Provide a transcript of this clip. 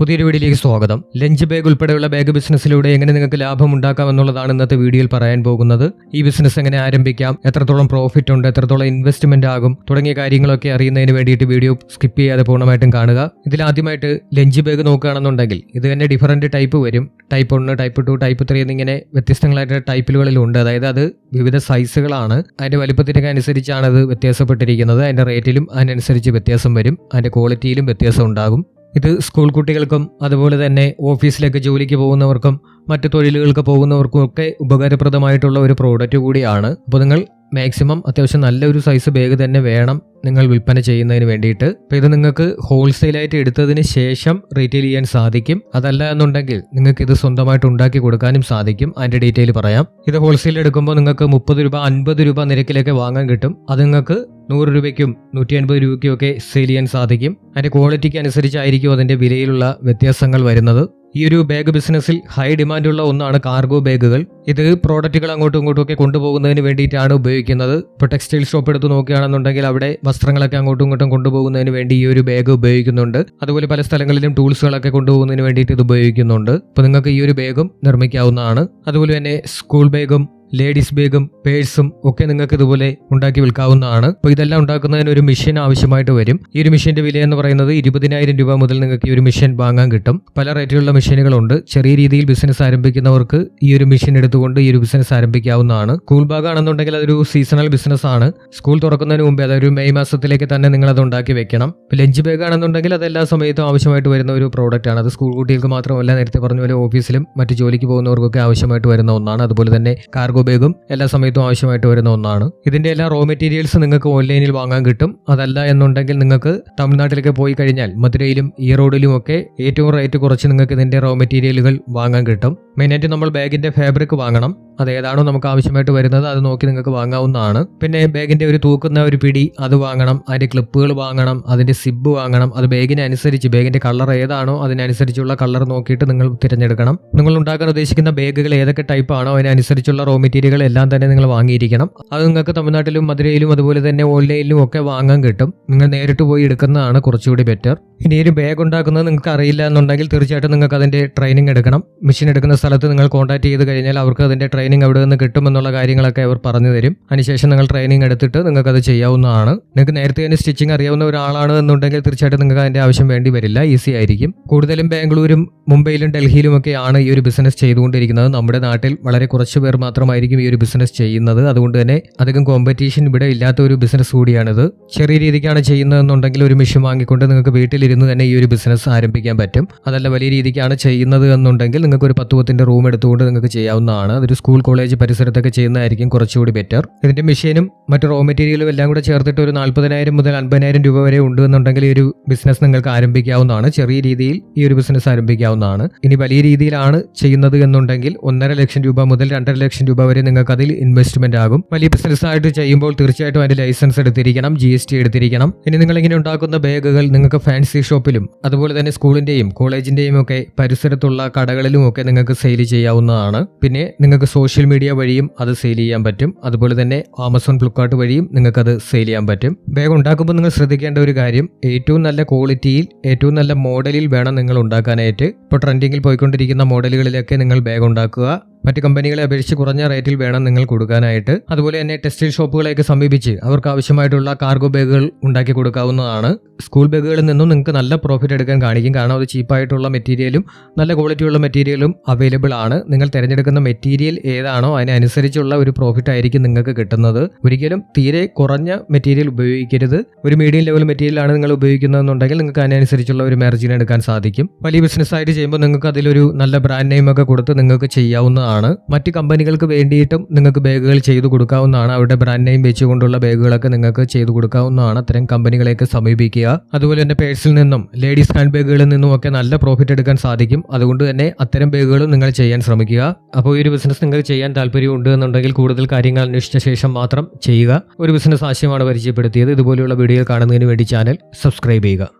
പുതിയൊരു വീഡിയോയിലേക്ക് സ്വാഗതം. ലഞ്ച് ബാഗ് ഉൾപ്പെടെയുള്ള ബാഗ് ബിസിനസ്സിലൂടെ എങ്ങനെ നിങ്ങൾക്ക് ലാഭം ഉണ്ടാക്കാം എന്നുള്ളതാണ് ഇന്നത്തെ വീഡിയോയിൽ പറയാൻ പോകുന്നത്. ഈ ബിസിനസ് എങ്ങനെ ആരംഭിക്കാം എത്രത്തോളം പ്രോഫിറ്റ് ഉണ്ട് എത്രത്തോളം ഇൻവെസ്റ്റ്മെന്റ് ആകും തുടങ്ങിയ കാര്യങ്ങളൊക്കെ അറിയുന്നതിന് വേണ്ടിയിട്ട് വീഡിയോ സ്കിപ്പ് ചെയ്യാതെ പൂർണമായിട്ടും കാണുക. ഇതിൽ ആദ്യമായിട്ട് ലഞ്ച് ബാഗ് നോക്കുകയാണെന്നുണ്ടെങ്കിൽ ഇത് തന്നെ ഡിഫറന്റ് ടൈപ്പ് വരും. ടൈപ്പ് ഒന്ന് ടൈപ്പ് ടു ടൈപ്പ് ത്രീ എന്നിങ്ങനെ വ്യത്യസ്തങ്ങളായിട്ട് ടൈപ്പിലുകളിലുണ്ട് അതായത് അത് വിവിധ സൈസുകളാണ് അതിന്റെ വലിപ്പത്തിനൊക്കെ അനുസരിച്ചാണ് അത് വ്യത്യാസപ്പെട്ടിരിക്കുന്നത്. അതിന്റെ റേറ്റിലും അതിനനുസരിച്ച് വ്യത്യാസം വരും. അതിന്റെ ക്വാളിറ്റിയിലും വ്യത്യാസം ഉണ്ടാകും. ഇത് സ്കൂൾ കുട്ടികൾക്കും അതുപോലെ തന്നെ ഓഫീസിലേക്ക് ജോലിക്ക് പോകുന്നവർക്കും മറ്റ് തൊഴിലുകൾക്ക് പോകുന്നവർക്കും ഒക്കെ ഉപകാരപ്രദമായിട്ടുള്ള ഒരു പ്രോഡക്റ്റ് കൂടിയാണ്. അപ്പോൾ നിങ്ങൾ മാക്സിമം അത്യാവശ്യം നല്ലൊരു സൈസ് ബാഗ് തന്നെ വേണം നിങ്ങൾ വിൽപ്പന ചെയ്യുന്നതിന് വേണ്ടിയിട്ട്. അപ്പോൾ ഇത് നിങ്ങൾക്ക് ഹോൾസെയിലായിട്ട് എടുത്തതിന് ശേഷം റീറ്റെയിൽ ചെയ്യാൻ സാധിക്കും. അതല്ല എന്നുണ്ടെങ്കിൽ നിങ്ങൾക്ക് ഇത് സ്വന്തമായിട്ട് ഉണ്ടാക്കി കൊടുക്കാനും സാധിക്കും. അതിന്റെ ഡീറ്റെയിൽ പറയാം. ഇത് ഹോൾസെയിൽ എടുക്കുമ്പോൾ നിങ്ങൾക്ക് മുപ്പത് രൂപ അൻപത് രൂപ നിരക്കിലൊക്കെ വാങ്ങാൻ കിട്ടും. അത് നിങ്ങൾക്ക് നൂറ് രൂപയ്ക്കും നൂറ്റി അൻപത് രൂപയ്ക്കും ഒക്കെ സെയിൽ ചെയ്യാൻ സാധിക്കും. അതിന്റെ ക്വാളിറ്റിക്ക് അനുസരിച്ചായിരിക്കും അതിന്റെ വിലയിലുള്ള വ്യത്യാസങ്ങൾ വരുന്നത്. ഈ ഒരു ബാഗ് ബിസിനസ്സിൽ ഹൈ ഡിമാൻഡുള്ള ഒന്നാണ് കാർഗോ ബാഗുകൾ ഇത് പ്രോഡക്റ്റുകൾ അങ്ങോട്ടും ഇങ്ങോട്ടും ഒക്കെ കൊണ്ടുപോകുന്നതിന് വേണ്ടിയിട്ടാണ് ഉപയോഗിക്കുന്നത്. ഇപ്പോൾ ടെക്സ്റ്റൈൽ ഷോപ്പ് എടുത്ത് നോക്കുകയാണെന്നുണ്ടെങ്കിൽ അവിടെ വസ്ത്രങ്ങളൊക്കെ അങ്ങോട്ടും ഇങ്ങോട്ടും കൊണ്ടുപോകുന്നതിന് വേണ്ടി ഈ ഒരു ബാഗ് ഉപയോഗിക്കുന്നുണ്ട്. അതുപോലെ പല സ്ഥലങ്ങളിലും ടൂൾസുകളൊക്കെ കൊണ്ടുപോകുന്നതിന് വേണ്ടിയിട്ട് ഇത് ഉപയോഗിക്കുന്നുണ്ട്. അപ്പോൾ നിങ്ങൾക്ക് ഈ ഒരു ബാഗും നിർമ്മിക്കാവുന്നതാണ്. അതുപോലെ തന്നെ സ്കൂൾ ബാഗും ലേഡീസ് ബാഗും പേഴ്സും ഒക്കെ നിങ്ങൾക്ക് ഇതുപോലെ ഉണ്ടാക്കി വിൽക്കാവുന്നതാണ്. അപ്പോൾ ഇതെല്ലാം ഉണ്ടാക്കുന്നതിന് ഒരു മെഷീൻ ആവശ്യമായിട്ട് വരും. ഈ ഒരു മെഷീന്റെ വില എന്ന് പറയുന്നത് ഇരുപതിനായിരം രൂപ മുതൽ നിങ്ങൾക്ക് ഈ ഒരു മെഷീൻ വാങ്ങാൻ കിട്ടും. പല റേറ്റിലുള്ള മെഷീനുകളുണ്ട് ചെറിയ രീതിയിൽ ബിസിനസ് ആരംഭിക്കുന്നവർക്ക് ഈ ഒരു മെഷീൻ എടുത്തുകൊണ്ട് ഈ ഒരു ബിസിനസ് ആരംഭിക്കാവുന്നതാണ്. സ്കൂൾ ബാഗ് ആണെന്നുണ്ടെങ്കിൽ അതൊരു സീസണൽ ബിസിനസ് ആണ്. സ്കൂൾ തുറക്കുന്നതിന് മുമ്പേ അതൊരു മെയ് മാസത്തിലേക്ക് തന്നെ നിങ്ങൾ അത് ഉണ്ടാക്കി വെക്കണം. ലഞ്ച് ബാഗ് ആണെന്നുണ്ടെങ്കിൽ അത് എല്ലാ സമയത്തും ആവശ്യമായിട്ട് വരുന്ന ഒരു പ്രോഡക്റ്റ് ആണ്. അത് സ്കൂൾ കുട്ടികൾക്ക് മാത്രമല്ല നേരത്തെ പറഞ്ഞ പോലെ ഓഫീസിലും മറ്റു ജോലിക്ക് പോകുന്നവർക്കൊക്കെ ആവശ്യമായിട്ട് വരുന്ന ഒന്നാണ്. അതുപോലെ തന്നെ കാർഗോ ബാഗും എല്ലാ സമയത്തും ആവശ്യമായിട്ട് വരുന്ന ഒന്നാണ്. ഇതിന്റെ എല്ലാ റോ മെറ്റീരിയൽസ് നിങ്ങൾക്ക് ഓൺലൈനിൽ വാങ്ങാൻ കിട്ടും. അതല്ല എന്നുണ്ടെങ്കിൽ നിങ്ങൾക്ക് തമിഴ്നാട്ടിലേക്ക് പോയി കഴിഞ്ഞാൽ മധുരയിലും ഈറോഡിലും ഒക്കെ ഏറ്റവും റേറ്റ് കുറച്ച് നിങ്ങൾക്ക് ഇതിന്റെ റോ മെറ്റീരിയലുകൾ വാങ്ങാൻ കിട്ടും. മെയിനായിട്ട് നമ്മൾ ബാഗിന്റെ ഫാബ്രിക് വാങ്ങണം. അത് ഏതാണോ നമുക്ക് ആവശ്യമായിട്ട് വരുന്നത്? അത് നോക്കി നിങ്ങൾക്ക് വാങ്ങാവുന്നതാണ്. പിന്നെ ബാഗിന്റെ ഒരു തൂക്കുന്ന ഒരു പിടി അത് വാങ്ങണം. അതിന്റെ ക്ലിപ്പുകൾ വാങ്ങണം. അതിന്റെ സിബ് വാങ്ങണം. അത് ബാഗിനെ അനുസരിച്ച് ബാഗിന്റെ കളർ ഏതാണോ അതിനനുസരിച്ചുള്ള കളർ നോക്കിയിട്ട് നിങ്ങൾ തിരഞ്ഞെടുക്കണം. നിങ്ങൾ ഉണ്ടാക്കാൻ ഉദ്ദേശിക്കുന്ന ബാഗുകൾ ഏതൊക്കെ ടൈപ്പ് ആണോ അതിനനുസരിച്ചുള്ള റോ മെറ്റീരിയൽ എല്ലാം തന്നെ നിങ്ങൾ വാങ്ങിയിരിക്കണം. അത് നിങ്ങൾക്ക് തമിഴ്നാട്ടിലും മധുരയിലും അതുപോലെ തന്നെ ഓൺലൈനിലും ഒക്കെ വാങ്ങാൻ കിട്ടും. നിങ്ങൾ നേരിട്ട് പോയി എടുക്കുന്നതാണ് കുറച്ചുകൂടി ബെറ്റർ ഇനി ഒരു ബാഗ് ഉണ്ടാക്കുന്നത് നിങ്ങൾക്ക് അറിയില്ല എന്നുണ്ടെങ്കിൽ തീർച്ചയായിട്ടും നിങ്ങൾക്ക് അതിന്റെ ട്രെയിനിങ് എടുക്കണം. മെഷീൻ എടുക്കുന്ന സ്ഥലത്ത് നിങ്ങൾ കോൺടാക്ട് ചെയ്ത് കഴിഞ്ഞാൽ അവർക്ക് അതിന്റെ ട്രെയിനിങ് അവിടെ നിന്ന് കിട്ടുമെന്നുള്ള കാര്യങ്ങളൊക്കെ അവർ പറഞ്ഞു തരും. അതിനുശേഷം നിങ്ങൾ ട്രെയിനിങ് എടുത്തിട്ട് നിങ്ങൾക്ക് അത് ചെയ്യാവുന്നതാണ്. നിങ്ങൾക്ക് നേരത്തെ തന്നെ സ്റ്റിച്ചിങ് അറിയാവുന്ന ഒരാളാണ് എന്നുണ്ടെങ്കിൽ തീർച്ചയായിട്ടും നിങ്ങൾക്ക് അതിന്റെ ആവശ്യം വേണ്ടി വരില്ല. ഈസി ആയിരിക്കും. കൂടുതലും ബാംഗ്ലൂരും മുംബൈയിലും ഡൽഹിയിലും ഒക്കെയാണ് ഈ ഒരു ബിസിനസ് ചെയ്തുകൊണ്ടിരിക്കുന്നത്. നമ്മുടെ നാട്ടിൽ വളരെ കുറച്ച് പേർ മാത്രമായിരിക്കും ഈ ഒരു ബിസിനസ് ചെയ്യുന്നത്. അതുകൊണ്ട് തന്നെ അധികം കോമ്പറ്റീഷൻ ഇവിടെ ഇല്ലാത്ത ഒരു ബിസിനസ് കൂടിയാണിത്. ചെറിയ രീതിക്കാണ് ചെയ്യുന്നതെന്നുണ്ടെങ്കിൽ ഒരു മെഷീൻ വാങ്ങിക്കൊണ്ട് നിങ്ങൾക്ക് വീട്ടിലിരുന്ന് തന്നെ ഈ ഒരു ബിസിനസ് ആരംഭിക്കാൻ പറ്റും. അതല്ല വലിയ രീതിക്കാണ് ചെയ്യുന്നത് എന്നുണ്ടെങ്കിൽ നിങ്ങൾക്ക് ഒരു പത്ത് പത്തിന്റെ റൂം എടുത്തുകൊണ്ട് നിങ്ങൾക്ക് ചെയ്യാവുന്നതാണ്. അതൊരു സ്കൂൾ കോളേജ് പരിസരത്തൊക്കെ ചെയ്യുന്നതായിരിക്കും കുറച്ചുകൂടി ബെറ്റർ ഇതിന്റെ മെഷീനും മറ്റു റോ മെറ്റീരിയലും എല്ലാം കൂടെ ചേർത്തിട്ട് ഒരു നാൽപ്പതിനായിരം മുതൽ അൻപതിനായിരം രൂപ വരെ ഉണ്ട് എന്നുണ്ടെങ്കിൽ ഈ ഒരു ബിസിനസ് നിങ്ങൾക്ക് ആരംഭിക്കാവുന്നതാണ്. ചെറിയ രീതിയിൽ ഈ ഒരു ബിസിനസ് ആരംഭിക്കാവുന്നതാണ്. ഇനി വലിയ രീതിയിലാണ് ചെയ്യുന്നത് എന്നുണ്ടെങ്കിൽ ഒന്നര ലക്ഷം രൂപ മുതൽ രണ്ടര ലക്ഷം രൂപ വരെ നിങ്ങൾക്ക് അതിൽ ഇൻവെസ്റ്റ്മെന്റ് ആകും. വലിയ ബിസിനസ് ആയിട്ട് ചെയ്യുമ്പോൾ തീർച്ചയായിട്ടും അതിന്റെ ലൈസൻസ് എടുത്തിരിക്കണം ജി എസ് ടി എടുത്തിരിക്കണം. ഇനി നിങ്ങൾ ഇങ്ങനെ ഉണ്ടാക്കുന്ന ബാഗുകൾ നിങ്ങൾക്ക് ഫാൻസി ഷോപ്പിലും അതുപോലെ തന്നെ സ്കൂളിന്റെയും കോളേജിന്റെയും ഒക്കെ പരിസരത്തുള്ള കടകളിലും ഒക്കെ നിങ്ങൾക്ക് സെയിൽ ചെയ്യാവുന്നതാണ്. പിന്നെ നിങ്ങൾക്ക് സോഷ്യൽ മീഡിയ വഴിയും അത് സെയിൽ ചെയ്യാൻ പറ്റും. അതുപോലെ തന്നെ ആമസോൺ ഫ്ലിപ്കാർട്ട് വഴിയും നിങ്ങൾക്ക് അത് സെയിൽ ചെയ്യാൻ പറ്റും. ബാഗ് ഉണ്ടാക്കുമ്പോൾ നിങ്ങൾ ശ്രദ്ധിക്കേണ്ട ഒരു കാര്യം ഏറ്റവും നല്ല ക്വാളിറ്റിയിൽ ഏറ്റവും നല്ല മോഡലിൽ വേണം നിങ്ങൾ ഉണ്ടാക്കാനായിട്ട്. ഇപ്പോൾ ട്രെൻഡിങ്ങിൽ പോയിക്കൊണ്ടിരിക്കുന്ന മോഡലുകളിലൊക്കെ നിങ്ങൾ ബാഗ് ഉണ്ടാക്കുക. മറ്റ് കമ്പനികളെ അപേക്ഷിച്ച് കുറഞ്ഞ റേറ്റിൽ വേണം നിങ്ങൾ കൊടുക്കാനായിട്ട്. അതുപോലെ തന്നെ ടെക്സ്റ്റൈൽ ഷോപ്പുകളെയൊക്കെ സമീപിച്ച് അവർക്ക് ആവശ്യമായിട്ടുള്ള കാർഗോ ബാഗുകൾ ഉണ്ടാക്കി കൊടുക്കാവുന്നതാണ്. സ്കൂൾ ബാഗുകളിൽ നിന്നും നിങ്ങൾക്ക് നല്ല പ്രോഫിറ്റ് എടുക്കാൻ കാണിക്കും. കാരണം അത് ചീപ്പായിട്ടുള്ള മെറ്റീരിയലും നല്ല ക്വാളിറ്റിയുള്ള മെറ്റീരിയലും അവൈലബിൾ ആണ്. നിങ്ങൾ തിരഞ്ഞെടുക്കുന്ന മെറ്റീരിയൽ ഏതാണോ അതിനനുസരിച്ചുള്ള ഒരു പ്രോഫിറ്റ് ആയിരിക്കും നിങ്ങൾക്ക് കിട്ടുന്നത്. ഒരിക്കലും തീരെ കുറഞ്ഞ മെറ്റീരിയൽ ഉപയോഗിക്കരുത്. ഒരു മീഡിയം ലെവൽ മെറ്റീരിയലാണ് നിങ്ങൾ ഉപയോഗിക്കുന്നതെന്നുണ്ടെങ്കിൽ നിങ്ങൾക്ക് അതിനനുസരിച്ചുള്ള ഒരു മാർജിൻ എടുക്കാൻ സാധിക്കും. വലിയ ബിസിനസ് ആയിട്ട് ചെയ്യുമ്പോൾ നിങ്ങൾക്ക് അതിലൊരു നല്ല ബ്രാൻഡ് നെയിം ഒക്കെ കൊടുത്ത് നിങ്ങൾക്ക് ചെയ്യാവുന്നതാണ്. മറ്റ് കമ്പനികൾക്ക് വേണ്ടിയിട്ടും നിങ്ങൾക്ക് ബാഗുകൾ ചെയ്തു കൊടുക്കാവുന്നതാണ്. അവരുടെ ബ്രാൻഡ് നെയിം വെച്ചുകൊണ്ടുള്ള ബാഗുകളൊക്കെ നിങ്ങൾക്ക് ചെയ്തു കൊടുക്കാവുന്നതാണ്. അത്തരം കമ്പനികളെയൊക്കെ സമീപിക്കുക. അതുപോലെ തന്നെ പേഴ്സിൽ നിന്നും ലേഡീസ് ഹാൻഡ് ബാഗുകളിൽ നിന്നും ഒക്കെ നല്ല പ്രോഫിറ്റ് എടുക്കാൻ സാധിക്കും. അതുകൊണ്ട് തന്നെ അത്തരം ബാഗുകളും നിങ്ങൾ ചെയ്യാൻ ശ്രമിക്കുക. അപ്പോൾ ഈ ഒരു ബിസിനസ് നിങ്ങൾക്ക് ചെയ്യാൻ താല്പര്യമുണ്ട് എന്നുണ്ടെങ്കിൽ കൂടുതൽ കാര്യങ്ങൾ അന്വേഷിച്ച ശേഷം മാത്രം ചെയ്യുക. ഒരു ബിസിനസ് ആശയമാണ് പരിചയപ്പെടുത്തിയത്. ഇതുപോലെയുള്ള വീഡിയോ കാണുന്നതിന് വേണ്ടി ചാനൽ സബ്സ്ക്രൈബ് ചെയ്യുക.